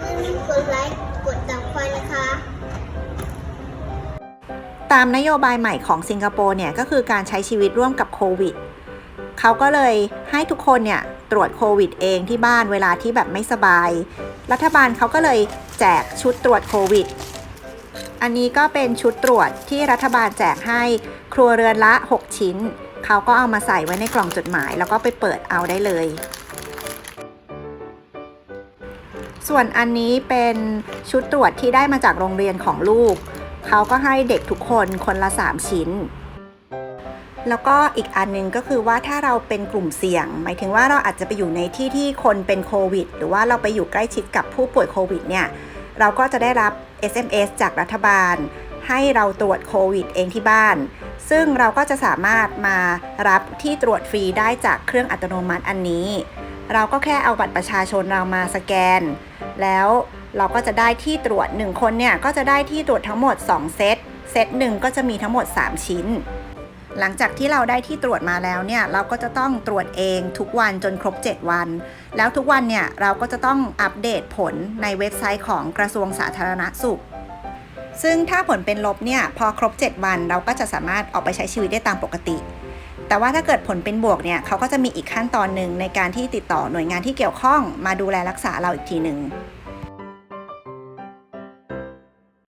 กดไลค์กดติดตามนะคะ ตามนโยบายใหม่ของสิงคโปร์เนี่ยก็คือการใช้ชีวิตร่วมกับโควิดเขาก็เลยให้ทุกคนเนี่ยตรวจโควิดเองที่บ้านเวลาที่แบบไม่สบาย รัฐบาลเขาก็เลยแจกชุดตรวจโควิด อันนี้ก็เป็นชุดตรวจที่รัฐบาลแจกให้ครัวเรือนละ 6 ชิ้น เขาก็เอามาใส่ไว้ในกล่องจดหมาย แล้วก็ไปเปิดเอาได้เลย ส่วนอันนี้เป็นชุดตรวจที่ได้มาจากโรงเรียนของลูก เขาก็ให้เด็กทุกคนคนละ 3 ชิ้น แล้วก็อีกอันหนึงก็คือว่าถ้าเราเป็นกลุ่มเสี่ยง หมายถึงว่าเราอาจจะไปอยู่ในที่ที่คนเป็นโควิด หรือว่าเราไปอยู่ใกล้ชิดกับผู้ป่วยโควิดเนี่ย เราก็จะได้รับ SMS จากรัฐบาล ให้เราตรวจโควิดเองที่บ้าน ซึ่งเราก็จะสามารถมารับที่ตรวจฟรีได้จากเครื่องอัตโนมัติอันนี้ เราก็แค่เอาบัตรประชาชนเรามาสแกน แล้วเราก็จะได้ที่ตรวจ 1 คนเนี่ยก็จะได้ที่ตรวจทั้งหมด 2 เซต เซตหนึ่งก็จะมีทั้งหมด 3 ชิ้น หลังจากที่เราได้ที่ตรวจมาแล้วเนี่ยเราก็จะต้องตรวจเองทุกวันจนครบ 7 วัน แล้วทุกวันเนี่ยเราก็จะต้องอัปเดตผลในเว็บไซต์ของกระทรวงสาธารณสุข ซึ่งถ้าผลเป็นลบเนี่ยพอครบ 7 วันเราก็จะสามารถออกไปใช้ชีวิตได้ตามปกติ แต่ว่าถ้าเกิดผลเป็นบวกเนี่ยเขาก็จะมีอีกขั้นตอนหนึ่งในการที่ติดต่อหน่วยงานที่เกี่ยวข้องมาดูแลรักษาเราอีกทีหนึ่ง